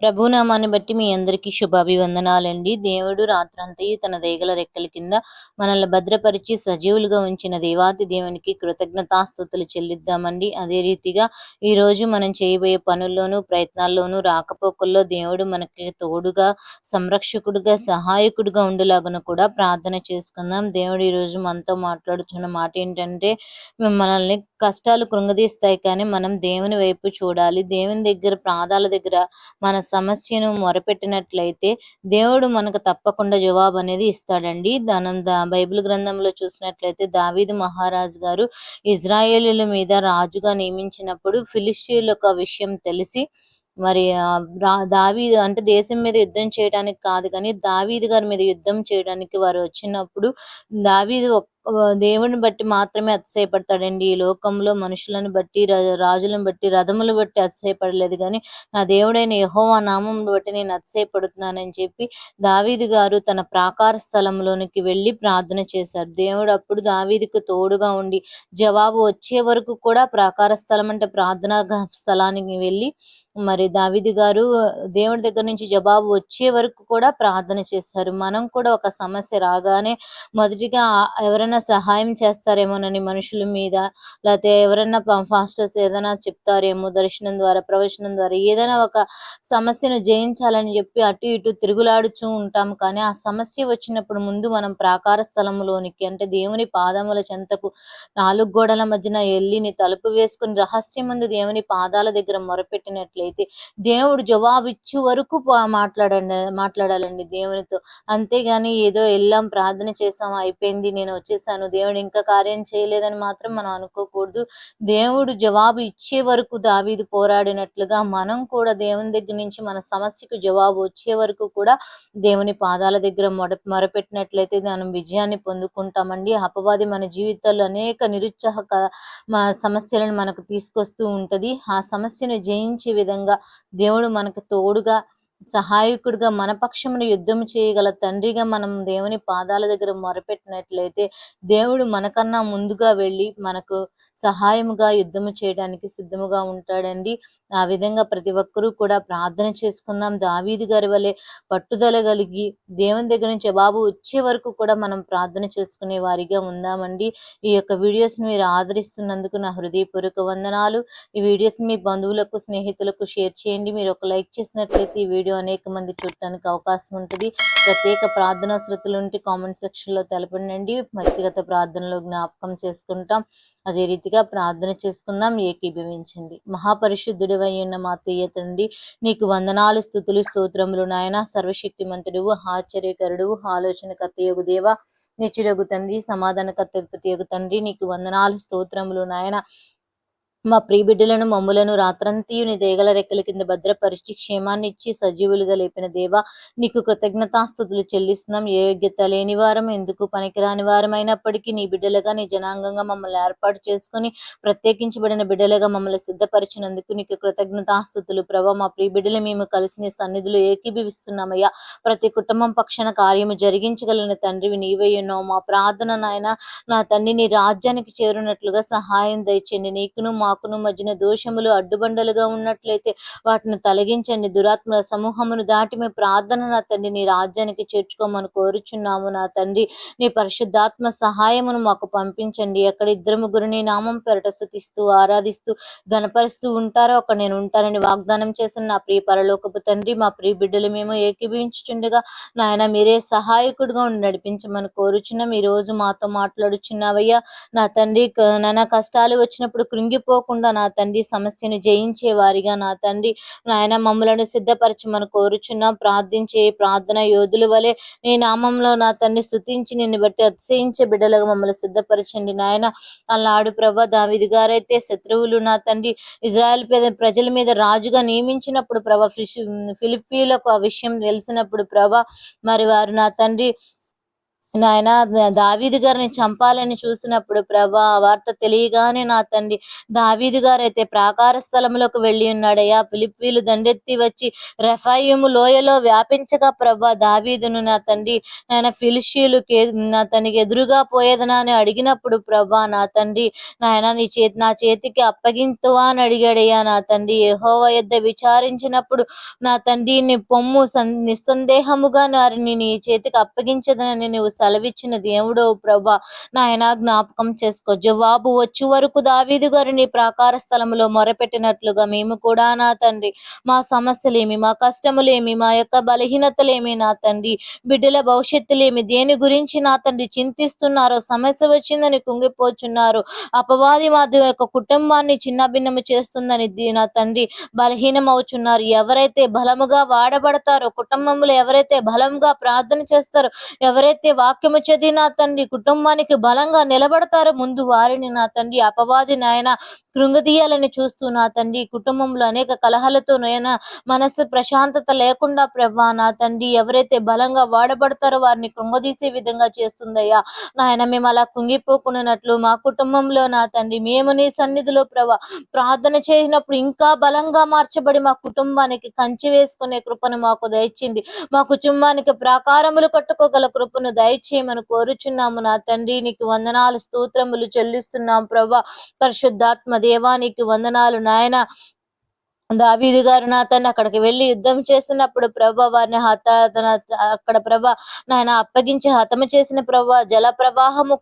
ప్రభునామాన్ని బట్టి మీ అందరికీ శుభాభివందనాలండి. దేవుడు రాత్రంతయు తన దేగల రెక్కల కింద మనల్ని భద్రపరిచి సజీవులుగా ఉంచిన దేవాతి దేవునికి కృతజ్ఞతాస్థుతులు చెల్లిద్దామండి. అదే రీతిగా ఈ రోజు మనం చేయబోయే పనుల్లోనూ ప్రయత్నాల్లోనూ రాకపోకల్లో దేవుడు మనకి తోడుగా సంరక్షకుడుగా సహాయకుడుగా ఉండులాగున కూడా ప్రార్థన చేసుకుందాం. దేవుడు ఈ రోజు మనతో మాట్లాడుతున్న మాట ఏంటంటే మనల్ని కష్టాలు కృంగదీస్తాయి కానీ మనం దేవుని వైపు చూడాలి. దేవుని దగ్గర ప్రాదాల దగ్గర మన సమస్యను మొరపెట్టినట్లయితే దేవుడు మనకు తప్పకుండా జవాబు అనేది ఇస్తాడండి. దానం బైబిల్ గ్రంథంలో చూసినట్లయితే దావీదు మహారాజు గారు ఇజ్రాయేలీల మీద రాజుగా నియమించినప్పుడు ఫిలిస్తీన్లకు ఒక విషయం తెలిసి మరి దావీదు అంటే దేశం మీద యుద్ధం చేయడానికి కాదు కానీ దావీదు గారి మీద యుద్ధం చేయడానికి వారు వచ్చినప్పుడు దావీదు దేవుని బట్టి మాత్రమే అతిశయపడతాడండి. ఈ లోకంలో మనుషులను బట్టి రాజులను బట్టి రథములు బట్టి అతిశయపడలేదు. కానీ నా దేవుడైన యహోవా నామం బట్టి నేను అతిశయపడుతున్నానని చెప్పి దావీదు గారు తన ప్రాకార స్థలంలోనికి వెళ్ళి ప్రార్థన చేశారు. దేవుడు అప్పుడు దావీదికి తోడుగా ఉండి జవాబు వచ్చే వరకు కూడా ప్రాకార స్థలం అంటే ప్రార్థనా స్థలానికి వెళ్ళి మరి దావిది గారు దేవుడి దగ్గర నుంచి జవాబు వచ్చే వరకు కూడా ప్రార్థన చేశారు. మనం కూడా ఒక సమస్య రాగానే మొదటిగా ఎవరైనా సహాయం చేస్తారేమోనని మనుషుల మీద లేకపోతే ఎవరైనా ఫాస్టర్స్ ఏదైనా చెప్తారేమో దర్శనం ద్వారా ప్రవచనం ద్వారా ఏదైనా ఒక సమస్యను జయించాలని చెప్పి అటు ఇటు తిరుగులాడుచూ ఉంటాం. కానీ ఆ సమస్య వచ్చినప్పుడు ముందు మనం ప్రాకార స్థలంలోనికి అంటే దేవుని పాదముల చెంతకు నాలుగు గోడల మధ్యన ఎల్లిని తలుపు వేసుకుని రహస్యం ముందు దేవుని పాదాల దగ్గర మొరపెట్టినట్లయితే దేవుడు జవాబు ఇచ్చే వరకు మాట్లాడండి మాట్లాడాలండి దేవునితో. అంతేగాని ఏదో వెళ్ళాం ప్రార్థన చేసాం అయిపోయింది నేను చేశాను. దేవుడు ఇంకా కార్యం చేయలేదని మాత్రం మనం అనుకోకూడదు. దేవుడు జవాబు ఇచ్చే వరకు దావీదు పోరాడినట్లుగా మనం కూడా దేవుని దగ్గర నుంచి మన సమస్యకు జవాబు వచ్చే వరకు కూడా దేవుని పాదాల దగ్గర మొడ మొరపెట్టినట్లయితే మనం విజయాన్ని పొందుకుంటామండి. అపవాది మన జీవితాల్లో అనేక నిరుత్సాహక సమస్యలను మనకు తీసుకొస్తూ ఉంటది. ఆ సమస్యను జయించే విధంగా విధంగా దేవుడు మనకు తోడుగా సహాయకుడిగా మన పక్షమును యుద్ధం చేయగల తండ్రిగా మనం దేవుని పాదాల దగ్గర మొరపెట్టినట్లయితే దేవుడు మనకన్నా ముందుగా వెళ్ళి మనకు సహాయముగా యుద్ధము చేయడానికి సిద్ధముగా ఉంటాడండి. ఆ విధంగా ప్రతి ఒక్కరూ కూడా ప్రార్థన చేసుకుందాం. దావీది గారి వలె పట్టుదల కలిగి దేవుని దగ్గర నుంచి బాబు వచ్చే వరకు కూడా మనం ప్రార్థన చేసుకునే వారిగా ఉందామండి. ఈ యొక్క వీడియోస్ని మీరు ఆదరిస్తున్నందుకు నా హృదయపూర్వక వందనాలు. ఈ వీడియోస్ని మీ బంధువులకు స్నేహితులకు షేర్ చేయండి. మీరు ఒక లైక్ చేసినట్లయితే ఈ వీడియో అనేక మంది చూడటానికి అవకాశం ఉంటుంది. ప్రత్యేక ప్రార్థనా శ్రతులు ఉంటే కామెంట్ సెక్షన్లో తెలపండి వ్యక్తిగత ప్రార్థనలో జ్ఞాపకం చేసుకుంటాం. అదే రీతి రీతిగా ప్రార్థన చేసుకుందాం ఏకీభవించండి. మహాపరిశుద్ధుడు ఉన్న మా తీయ తండ్రి నీకు వందనాలు స్థుతులు స్తోత్రములు నాయన. సర్వశక్తిమంతుడు ఆశ్చర్యకరుడువు ఆలోచన కర్తయగు దేవ నిచ్చుడగు తండ్రి సమాధాన కర్తపతి తండ్రి నీకు వందనాలు స్తోత్రములు నాయన. మా ప్రీబిడ్డలను మమ్ములను రాత్రంతీయు నీ దేగల రెక్కల కింద భద్రపరిచి క్షేమాన్ని ఇచ్చి సజీవులుగా లేపిన దేవా నీకు కృతజ్ఞతాస్థుతులు చెల్లిస్తున్నాం. ఏ యోగ్యత లేని వారం ఎందుకు పనికిరాని వారం అయినప్పటికీ నీ బిడ్డలుగా నీ జనాంగంగా మమ్మల్ని ఏర్పాటు చేసుకుని ప్రత్యేకించబడిన బిడ్డలుగా మమ్మల్ని సిద్ధపరిచినందుకు నీకు కృతజ్ఞతాస్థుతులు. ప్రభా మా ప్రీబిడ్డలు మేము కలిసి నీ సన్నిధులు ఏకీభవిస్తున్నామయ్యా. ప్రతి కుటుంబం పక్షణ కార్యము జరిగించగలిగిన తండ్రివి నీవయ్యున్నావు మా ప్రార్థన నాయన నా తండ్రి నీ రాజ్యానికి చేరునట్లుగా సహాయం దయచేయండి. నీకును మా మాకును మధ్యన దోషములు అడ్డుబండలుగా ఉన్నట్లయితే వాటిని తొలగించండి. దురాత్మల సమూహమును దాటి మీ ప్రార్థన నా తండ్రి నీ రాజ్యానికి చేర్చుకోమని కోరుచున్నాము నా తండ్రి. నీ పరిశుద్ధాత్మ సహాయమును మాకు పంపించండి. ఎక్కడ ఇద్దరు ముగ్గురు నీ నామం పెరట స్థుతిస్తూ ఆరాధిస్తూ గనపరుస్తూ ఉంటారో అక్కడ నేను ఉంటానని వాగ్దానం చేసిన నా ప్రియ పరలోకపు తండ్రి మా ప్రియ బిడ్డలు మేము ఏకీభించుచుండగా నాయన మీరే సహాయకుడుగా ఉండి నడిపించమని కోరుచున్నాం. ఈ రోజు మాతో మాట్లాడుచున్నావయ్యా నా తండ్రి. నాన్న కష్టాలు వచ్చినప్పుడు కృంగిపో తప్పకుండా నా తండ్రి సమస్యను జయించే వారిగా నా తండ్రి నాయన మమ్మలను సిద్ధపరచమని కోరుచున్నాం. ప్రార్థించే ప్రార్థన యోధుల వలె నీ నామంలో నా తండ్రి స్థుతించి నిన్ను బట్టి అతిశయించే బిడ్డలుగా మమ్మల్ని సిద్ధపరచండి నాయన. అల్లాడు ప్రభ దావిది గారైతే శత్రువులు నా తండ్రి. ఇజ్రాయెల్ ప్రజల మీద రాజుగా నియమించినప్పుడు ప్రభ ఫిలిపీలకు ఆ విషయం తెలిసినప్పుడు ప్రభ మరి వారు నా తండ్రి నాయన దావీదు గారిని చంపాలని చూసినప్పుడు ప్రభా ఆ వార్త తెలియగానే నా తండ్రి దావీదు గారు అయితే ప్రాకార స్థలంలోకి వెళ్ళి ఉన్నాడయ్యా ఫిలిప్పీలు దండెత్తి వచ్చి రెఫాయిము లోయలో వ్యాపించగా ప్రభా దావీదును నా తండ్రి నాయన ఫిలిషీలు నా తనకి ఎదురుగా పోయేదనా అని అడిగినప్పుడు ప్రభా నా తండ్రి నాయన నీ చేతి నా చేతికి అప్పగింతువా అని అడిగాడయ్యా నా తండ్రి యెహోవా యొద్ద విచారించినప్పుడు నా తండ్రి నీ పొమ్ము సం- నిస్సందేహముగా వారిని నీ చేతికి అప్పగించదనని నువ్వు సెలవిచ్చిన దేవుడో ప్రభా నాయన జ్ఞాపకం చేసుకో. జవాబు వచ్చే వరకు దావీదు గారు నీ ప్రాకార స్థలంలో మొరపెట్టినట్లుగా మేము కూడా నా తండ్రి. మా సమస్యలేమి మా కష్టములేమి మా యొక్క బలహీనతలేమి నా తండ్రి. బిడ్డల భవిష్యత్తులేమి దేని గురించి నా తండ్రి చింతిస్తున్నారో సమస్య వచ్చిందని కుంగిపోచున్నారు. అపవాది మా యొక్క కుటుంబాన్ని చిన్నభిన్నము చేస్తుందని నా తండ్రి బలహీనం అవుచున్నారు ఎవరైతే బలముగా వాడబడతారో కుటుంబంలో ఎవరైతే బలంగా ప్రార్థన చేస్తారో ఎవరైతే వాక్యము చదివి నా తండ్రి కుటుంబానికి బలంగా నిలబడతారు. ముందు వారిని నా తండ్రి అపవాది నాయన కృంగదీయాలని చూస్తూ నా తండ్రి కుటుంబంలో అనేక కలహాలతో నాయన మనసు ప్రశాంతత లేకుండా ప్రభా నా తండ్రి ఎవరైతే బలంగా వాడబడతారో వారిని కృంగదీసే విధంగా చేస్తుందయ్యా. నాయన మేము అలా కుంగిపోకున్నట్లు మా కుటుంబంలో నా తండ్రి మేము నీ సన్నిధిలో ప్రభా ప్రార్థన చేసినప్పుడు ఇంకా బలంగా మార్చబడి మా కుటుంబానికి కంచి వేసుకునే కృపను మాకు దయచింది. మా కుటుంబానికి ప్రాకారములు కట్టుకోగల కృపను దయచేయమని కోరుచున్నాము నా తండ్రి. నీకు వందనాలు స్తోత్రములు చెల్లిస్తున్నాం ప్రభా. పరిశుద్ధాత్మ దేవానికి వందనాలు నాయన. దావీదు గారు నా తను అక్కడికి వెళ్ళి యుద్ధం చేసినప్పుడు ప్రభ వారిని హత అక్కడ ప్రభ నాయన అప్పగించి హతము చేసిన ప్రభ జల ప్రవాహము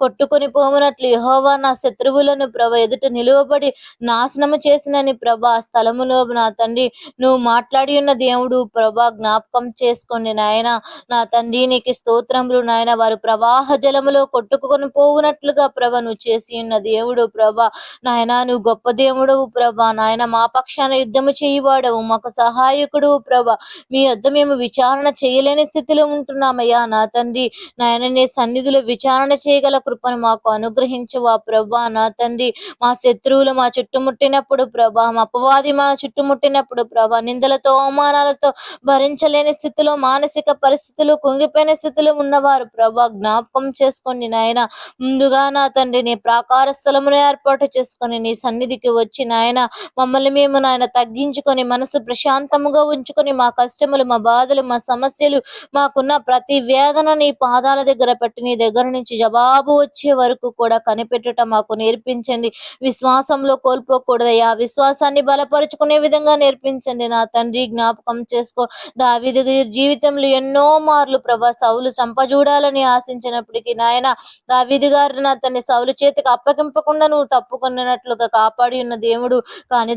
కొట్టుకొని పోమునట్లు యహోవా నా శత్రువులను ప్రభ ఎదుట నిలువబడి నాశనము చేసినని ప్రభ ఆ స్థలములో నా తండ్రి నువ్వు మాట్లాడి ఉన్న దేవుడు ప్రభ జ్ఞాపకం చేసుకోండి నాయన. నా తండ్రి నీకు స్తోత్రములు నాయన. వారు ప్రవాహ జలములో కొట్టుకొని పోవునట్లుగా ప్రభ నువ్వు చేసి ఉన్న దేవుడు ప్రభ. నాయన నువ్వు గొప్ప దేవుడవు ప్రభ. నాయన మా పక్ష పక్షాన యుద్ధము చేయువాడవు. మాకు సహాయకుడు ప్రభ మీ వద్ద మేము విచారణ చేయలేని స్థితిలో ఉంటున్నామయ్యా. నా తండ్రి నాయన నీ సన్నిధిలో విచారణ చేయగల కృపను మాకు అనుగ్రహించవా ప్రభా. నా తండ్రి మా శత్రువులు మా చుట్టుముట్టినప్పుడు ప్రభా మా అపవాది మా చుట్టుముట్టినప్పుడు ప్రభా నిందలతో అవమానాలతో భరించలేని స్థితిలో మానసిక పరిస్థితులు కుంగిపోయిన స్థితిలో ఉన్నవారు ప్రభా జ్ఞాపకం చేసుకోండి నాయన. ముందుగా నా తండ్రి నీ ప్రాకార స్థలమును ఏర్పాటు చేసుకొని నీ సన్నిధికి వచ్చి నాయన మమ్మల్ని మేము నాయన తగ్గించుకొని మనసు ప్రశాంతముగా ఉంచుకొని మా కష్టములు మా బాధలు మా సమస్యలు మాకున్న ప్రతి వేదన నీ పాదాల దగ్గర పెట్టి నీ దగ్గర నుంచి జవాబు వచ్చే వరకు కూడా కనిపెట్టుట మాకు నేర్పించండి. విశ్వాసంలో కోల్పోకూడదయ్యా. విశ్వాసాన్ని బలపరుచుకునే విధంగా నేర్పించండి. నా తండ్రి జ్ఞాపకం చేసుకో. దావిది గారి జీవితంలో ఎన్నో మార్లు ప్రభా సౌలు చంపజూడాలని ఆశించినప్పటికీ నాయన దావిది గారు నా తన సౌలు చేతికి అప్పగింపకుండా నువ్వు తప్పుకున్నట్లుగా కాపాడి ఉన్న దేవుడు. కానీ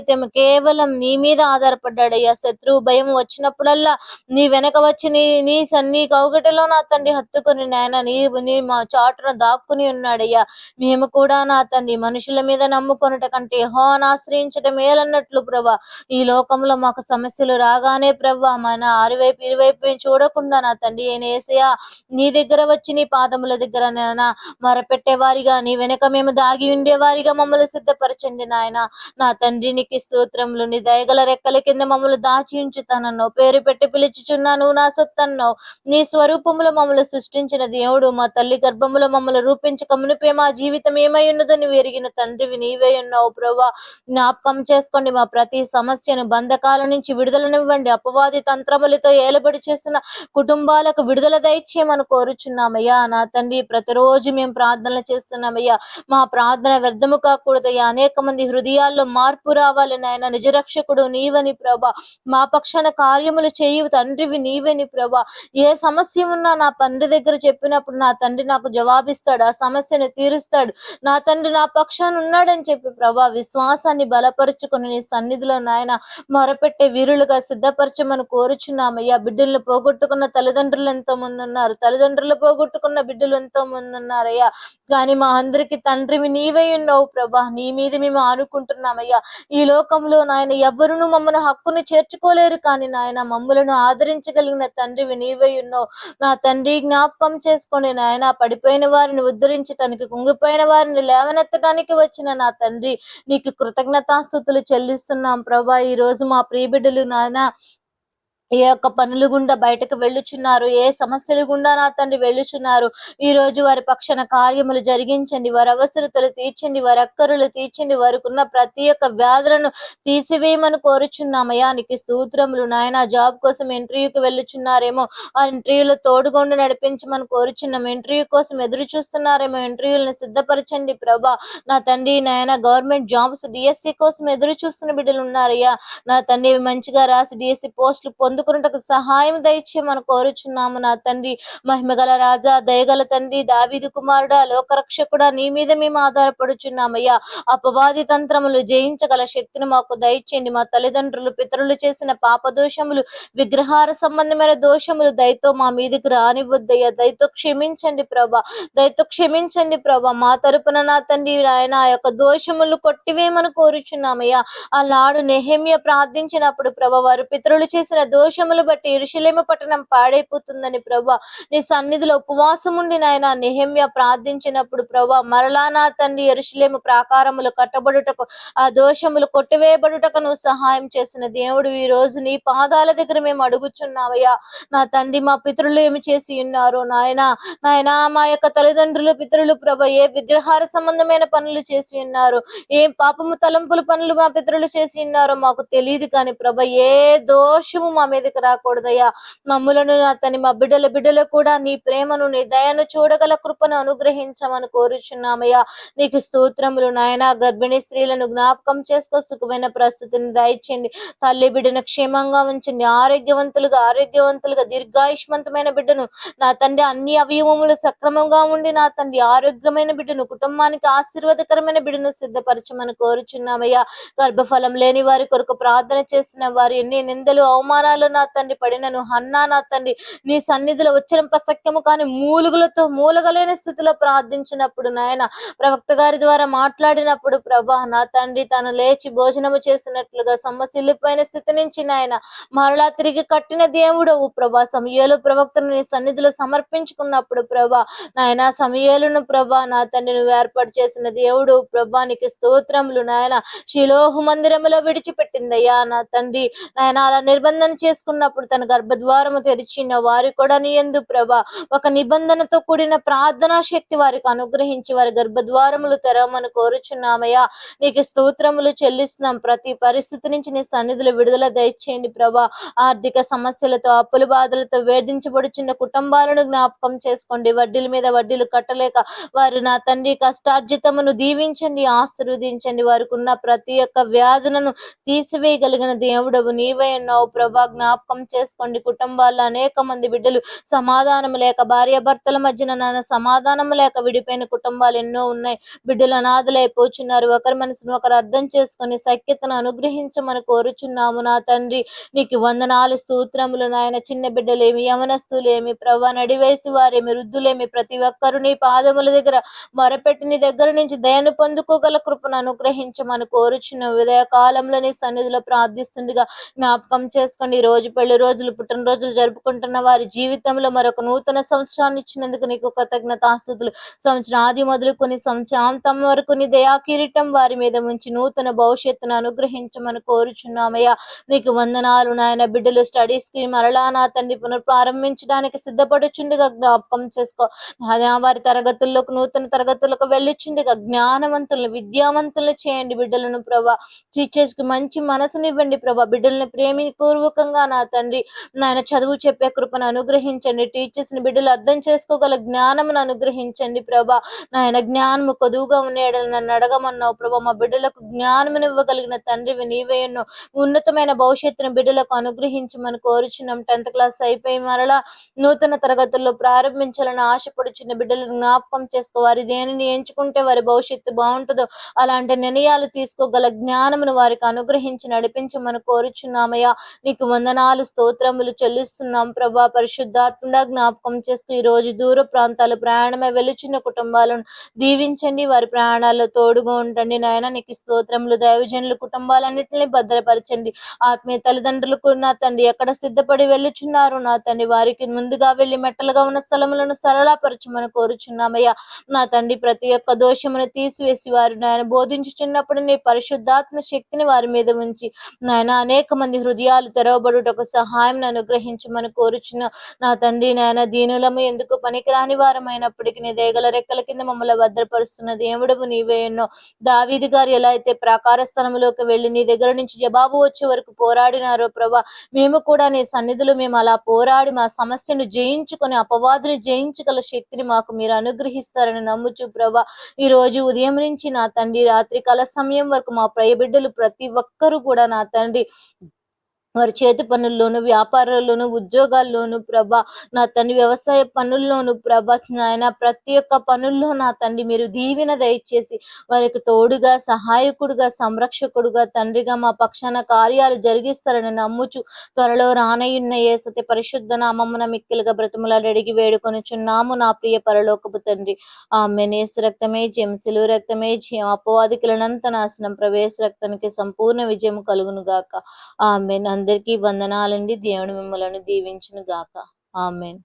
దావీదైతే కేవలం నీ మీద ఆధారపడ్డాడయ్యా. శత్రువు భయం వచ్చినప్పుడల్లా నీ వెనక వచ్చి నీ నీ సన్ని కౌగటలో నా తండ్రి హత్తుకుని నాయన నీ నీ మా చాటున దాక్కుని ఉన్నాడయ్యా. మేము కూడా నా తండ్రి మనుషుల మీద నమ్ముకొనుట కంటే హోన్ ఆశ్రయించటం మేలన్నట్లు ప్రభా. ఈ లోకంలో మాకు సమస్యలు రాగానే ప్రభా మన ఆరువైపు ఇరువైపు చూడకుండా నా తండ్రి అయిన యేసయ్యా నీ దగ్గర వచ్చి నీ పాదముల దగ్గర నాయన మరపెట్టే వారిగా నీ వెనక మేము దాగి ఉండేవారిగా మమ్మల్ని సిద్ధపరచండి నాయన. నా తండ్రిని నీకు స్తోత్రములు నీ దయగల రెక్కల కింద మమ్మల్ని దాచి ఉంచుతానన్నావు పేరు పెట్టి పిలుచుచున్నాను నా సొత్తన్నావు. నీ స్వరూపములో మమ్మల్ని సృష్టించిన దేవుడు మా తల్లి గర్భములో మమ్మల్ని రూపించక మునిపే మా జీవితం ఏమై ఉన్నదో నువ్వు ఎరిగిన తండ్రివి నీవే ఉన్నావు ప్రభా జ్ఞాపకం చేసుకోండి మా ప్రతి సమస్యను బంధకాల నుంచి విడుదలనివ్వండి. అపవాది తంత్రములతో ఏలబడి చేసిన కుటుంబాలకు విడుదల దయచేయమని కోరుచున్నామయ్యా. నా తండ్రి ప్రతిరోజు మేము ప్రార్థనలు చేస్తున్నామయ్యా. మా ప్రార్థన వ్యర్థము కాకూడదయ్యా. అనేక మంది హృదయాల్లో మార్పు రావాలి. నాయన. నిజరక్షకుడు నీవని ప్రభా. మా పక్షాన కార్యములు చేయు తండ్రివి నీవేని ప్రభా. ఏ సమస్య ఉన్నా నా తండ్రి దగ్గర చెప్పినప్పుడు నా తండ్రి నాకు జవాబిస్తాడు. ఆ సమస్యను తీరుస్తాడు. నా తండ్రి నా పక్షాన ఉన్నాడని చెప్పి ప్రభా. విశ్వాసాన్ని బలపరుచుకుని నీ సన్నిధిలో నాయన మొరపెట్టే వీరులుగా సిద్ధపరచమని కోరుచున్నామయ్యా. బిడ్డలను పోగొట్టుకున్న తల్లిదండ్రులు ఎంతో మంది ఉన్నారు. తల్లిదండ్రులు పోగొట్టుకున్న బిడ్డలు ఎంతో మంది ఉన్నారయ్యా. కానీ మా అందరికి తండ్రివి నీవే ఉన్నావు ప్రభా. నీ మీద మేము ఆనుకుంటున్నామయ్యా. ఈ లోకంలో నాయన ఎవరును మమ్మల్ని హక్కుని చేర్చుకోలేరు కానీ నాయన మమ్మలను ఆదరించగలిగిన తండ్రివి నీవై ఉన్నావు. నా తండ్రి జ్ఞాపకం చేసుకొని నాయన పడిపోయిన వారిని ఉద్ధరించటానికి కుంగిపోయిన వారిని లేవనెత్తడానికి వచ్చిన నా తండ్రి నీకు కృతజ్ఞతాస్థుతులు చెల్లిస్తున్నాం. ప్రభా ఈ రోజు మా ప్రియబిడ్డలు నాయన ఏ యొక్క పనులు గుండా బయటకు వెళ్ళుచున్నారు ఏ సమస్యలు గుండా నా తండ్రి వెళ్ళుచున్నారు ఈ రోజు వారి పక్షాన కార్యములు జరిగించండి వారి అవసరతలు తీర్చండి వారి అక్కరులు తీర్చండి వారికున్న ప్రతి ఒక్క వ్యాధులను తీసివేయమని కోరుచున్నామయ్యా. నీకు స్తోత్రములు నాయన. జాబ్ కోసం ఇంటర్వ్యూకి వెళ్ళుచున్నారేమో ఆ ఇంటర్వ్యూలో తోడుగొండి నడిపించమని కోరుచున్నాం. ఇంటర్వ్యూ కోసం ఎదురు చూస్తున్నారేమో ఇంటర్వ్యూలను సిద్ధపరచండి ప్రభా. నా తండ్రి నాయన గవర్నమెంట్ జాబ్స్ డిఎస్సి కోసం ఎదురు చూస్తున్న బిడ్డలు ఉన్నారయ్యా. నా తండ్రి మంచిగా రాసి డిఎస్సి పోస్టులు పొందుకున్నటకు సహాయం దయచేయమని కోరుచున్నాము నా తండ్రి. మహిమగల రాజా దయగల తండ్రి దావీదు కుమారుడా లోకరక్షకుడా నీ మీద మేము ఆధారపడుచున్నామయ్యా. అపవాది తంత్రములు జయించగల శక్తిని మాకు దయచేయండి. మా తల్లిదండ్రులు పితరులు చేసిన పాప దోషములు విగ్రహార సంబంధమైన దోషములు దయతో మా మీదకి రానివ్వద్దయ్యా. దయతో క్షమించండి ప్రభా. దయతో క్షమించండి ప్రభా. మా తరపున నా తండ్రి ఆయన ఆ యొక్క దోషములు కొట్టివేమని కోరుచున్నామయ్యా. ఆనాడు నెహమ్య ప్రార్థించినప్పుడు ప్రభా వారు పితరులు చేసిన దోష దోషములు బట్టి ఇరుషులేమ పట్టణం పాడైపోతుందని ప్రభా నీ సన్నిధిలో ఉపవాసం ఉండి నాయన నెహమ్య ప్రార్థించినప్పుడు ప్రభా మరలా నా తండ్రి ఎరుషులేము ప్రాకారములు కట్టబడుటకు ఆ దోషములు కొట్టివేయబడుటకు నువ్వు సహాయం చేసిన దేవుడు ఈ రోజు నీ పాదాల దగ్గర మేము అడుగుచున్నావయ్యా. నా తండ్రి మా పితరులు ఏమి చేసి ఉన్నారు నాయన నాయన మా యొక్క తల్లిదండ్రులు పితరులు ప్రభ ఏ విగ్రహార సంబంధమైన పనులు చేసి ఉన్నారు ఏం పాపము తలంపుల పనులు మా పితరులు చేసి ఉన్నారో మాకు తెలియదు కానీ ప్రభ ఏ దోషము మా మీదకి రాకూడదయ్యా. మమ్ములను అతని మా బిడ్డల బిడ్డలు కూడా నీ ప్రేమను నీ దయను చూడగల కృపను అనుగ్రహించమని కోరుచున్నామయ్యా. నీకు స్తోత్రములు నాయన. గర్భిణీ స్త్రీలను జ్ఞాపకం చేసుకో సుఖమైన ప్రస్తుతిని దయచేయండి. తల్లి బిడ్డను క్షేమంగా ఉంచండి. ఆరోగ్యవంతులుగా ఆరోగ్యవంతులుగా దీర్ఘాయుష్మంతమైన బిడ్డను. నా తండ్రి అన్ని అవయవములు సక్రమంగా ఉండి నా తండ్రి ఆరోగ్యమైన బిడ్డను కుటుంబానికి ఆశీర్వాదకరమైన బిడ్డను సిద్ధపరచమని కోరుచున్నామయ్యా. గర్భఫలం లేని వారి కొరకు ప్రార్థన చేసిన వారి ఎన్ని నిందలు అవమానాలు నా తండ్రి పడినను. హన్నా నా తండ్రి నీ సన్నిధిలో ఉచ్చరింప సఖ్యము కానీ మూలుగులతో మూలగలేని స్థితిలో ప్రార్థించినప్పుడు నాయన ప్రవక్త గారి ద్వారా మాట్లాడినప్పుడు ప్రభా నా తండ్రి తను లేచి భోజనము చేసినట్లుగా సొమ్మసిల్లిపోయిన స్థితి నుంచి నాయన మరలా తిరిగి కట్టిన దేవుడవు ప్రభా. సమయాలు ప్రవక్తను నీ సన్నిధిలో సమర్పించుకున్నప్పుడు ప్రభా నాయన సమయాలను ప్రభా నా తండ్రి నువ్వు ఏర్పాటు చేసిన దేవుడు ప్రభా నీకు స్తోత్రములు నాయన శిలోహు మందిరములో విడిచిపెట్టిందయ్యా నా తండ్రి. నాయన అలా నిబంధన చేసుకున్నప్పుడు తన గర్భద్వారము తెరిచిన వారు కూడా నీ ఎందు ప్రభా ఒక నిబంధనతో కూడిన ప్రార్థనా శక్తి వారికి అనుగ్రహించి వారి గర్భద్వారములు తెరవమని కోరుచున్నామయ్యా. నీకు స్తోత్రములు చెల్లిస్తున్నాం. ప్రతి పరిస్థితి నుంచి నీ సన్నిధులు విడుదల దయచేయండి ప్రభా. ఆర్థిక సమస్యలతో అప్పుల బాధలతో వేధించబడుచున్న కుటుంబాలను జ్ఞాపకం చేసుకోండి. వడ్డీల మీద వడ్డీలు కట్టలేక వారు నా తండ్రి కష్టార్జితమును దీవించండి ఆశీర్వదించండి. వారికి ఉన్న ప్రతి ఒక్క వ్యాధులను తీసివేయగలిగిన దేవుడవు నీవే ఉన్నావు ప్రభా. జ్ఞాపకం చేసుకోండి. కుటుంబాల్లో అనేక మంది బిడ్డలు సమాధానం లేక భార్య భర్తల మధ్యన సమాధానం లేక విడిపోయిన కుటుంబాలు ఎన్నో ఉన్నాయి. బిడ్డలు అనాథలైపోచున్నారు ఒకరి మనసును ఒకరు అర్థం చేసుకొని సఖ్యతను అనుగ్రహించమని కోరుచున్నాము. నా తండ్రి నీకు వందనాలు స్తోత్రములు నాయన. చిన్న బిడ్డలేమి యవనస్తులేమి ప్రభా నడివేసి వారేమి వృద్ధులేమి ప్రతి ఒక్కరు నీ పాదముల దగ్గర మొరపెట్టి నీ దగ్గర నుంచి దయను పొందుకోగల కృపను అనుగ్రహించమని కోరుచున్న ఉదయ కాలంలో నీ సన్నిధిలో ప్రార్థిస్తుండగా జ్ఞాపకం చేసుకోండి. రోజు పెళ్ళి రోజులు పుట్టినరోజులు జరుపుకుంటున్న వారి జీవితంలో మరొక నూతన సంవత్సరాన్ని ఇచ్చినందుకు నీకు కృతజ్ఞతాస్తుతులు సంవత్సరం ఆది మొదలు కొన్ని సంవత్సరాంతం వరకు నీ దయా కిరీటం వారి మీద ఉంచి నూతన భవిష్యత్తును అనుగ్రహించమని కోరుచున్నామయ్యా. నీకు వందనాలు నాయన. బిడ్డలు స్టడీస్కి మరలా నా తండ్రి పునఃప్రారంభించడానికి సిద్ధపడుచుండగా జ్ఞాపకం చేసుకో. వారి తరగతుల్లోకి నూతన తరగతులకు వెళ్ళిచుండగా జ్ఞానవంతులను విద్యావంతులను చేయండి బిడ్డలను ప్రభా. టీచర్స్కి మంచి మనసునివ్వండి ప్రభా. బిడ్డల్ని ప్రేమి పూర్వకంగా నా తండ్రి. నాయన చదువు చెప్పే కృపను అనుగ్రహించండి. టీచర్స్ని బిడ్డలు అర్థం చేసుకోగల జ్ఞానమును అనుగ్రహించండి ప్రభా. నాయన జ్ఞానము కొదువుగా ఉండేయడం నన్ను అడగమన్నావు ప్రభా. మా బిడ్డలకు జ్ఞానమును ఇవ్వగలిగిన తండ్రివి నీవే ఎన్నో ఉన్నతమైన భవిష్యత్తును బిడ్డలకు అనుగ్రహించమని కోరుచున్నాం. టెన్త్ క్లాస్ అయిపోయి మరలా నూతన తరగతుల్లో ప్రారంభించాలని ఆశపడుచున్న బిడ్డలను జ్ఞాపకం చేసుకో. వారి దేనిని ఎంచుకుంటే వారి భవిష్యత్తు బాగుంటుందో అలాంటి నిర్ణయాలు తీసుకోగల జ్ఞానమును వారికి అనుగ్రహించి నడిపించమని కోరుచున్నామయ్యా. నీకు వందనాలు స్తోత్రములు చెల్లిస్తున్నాం ప్రభా. పరిశుద్ధాత్మగా జ్ఞాపకం చేసుకుని ఈ రోజు దూర ప్రాంతాలు ప్రయాణమై వెలుచున్న కుటుంబాలను దీవించండి. వారి ప్రయాణాల్లో తోడుగా ఉండండి. నాయన నీకు స్తోత్రములు దైవజనులు కుటుంబాలన్నింటినీ భద్రపరచండి. ఆత్మీయ తల్లిదండ్రులకు నా తండ్రి ఎక్కడ సిద్ధపడి వెళ్ళుచున్నారు నా తండ్రి వారికి ముందుగా వెళ్ళి మెట్టలుగా ఉన్న స్థలములను సరళపరచమని కోరుచున్నామయ్యా. నా తండ్రి ప్రతి ఒక్క దోషమును తీసివేసి వారు నాయన బోధించుచున్నప్పుడు నీ పరిశుద్ధాత్మ శక్తిని వారి మీద ఉంచి నాయన అనేక మంది హృదయాలు తెరవబడు తోడుటకు సహాయం అనుగ్రహించమని కోరుచున్న నా తండ్రి నాయన దీనులము ఎందుకు పనికిరాని వారమైనప్పటికీ నీ దేగల రెక్కల కింద మమ్మల్ని భద్రపరుస్తున్న దేవుడవు నీవే ఎన్నో. దావీది గారు ఎలా అయితే ప్రాకార స్థలంలోకి వెళ్ళి నీ దగ్గర నుంచి జవాబు వచ్చే వరకు పోరాడినారో ప్రభా మేము కూడా నీ సన్నిధిలో మేము అలా పోరాడి మా సమస్యను జయించుకొని అపవాదుని జయించగల శక్తిని మాకు మీరు అనుగ్రహిస్తారని నమ్ముచు ప్రభా ఈ రోజు ఉదయం నుంచి నా తండ్రి రాత్రి కాల సమయం వరకు మా ప్రియ బిడ్డలు ప్రతి ఒక్కరు కూడా నా తండ్రి వారి చేతి పనుల్లోను వ్యాపారాల్లోను ఉద్యోగాల్లోను ప్రభా నా తండ్రి వ్యవసాయ పనుల్లోను ప్రభా నాయన ప్రతి ఒక్క పనుల్లో నా తండ్రి మీరు దీవెన దయచేసి వారికి తోడుగా సహాయకుడుగా సంరక్షకుడుగా తండ్రిగా మా పక్షాన కార్యాలు జరిగిస్తారని నమ్ముచు త్వరలో రానయున్న ఏ సతి పరిశుద్ధ నామమున మిక్కిలుగా బ్రతములాడి అడిగి వేడుకొనుచున్నాము నా ప్రియ పరలోకపు తండ్రి. ఆమె నేస రక్తమే జెంసిలు రక్తమే అపవాదికులనంత నాశనం ప్రవేశ రక్తానికి సంపూర్ణ విజయం కలుగును గాక నంద అందరికీ వందనాలండి. దేవుని మిమ్మల్ని దీవించును గాక ఆమెన్.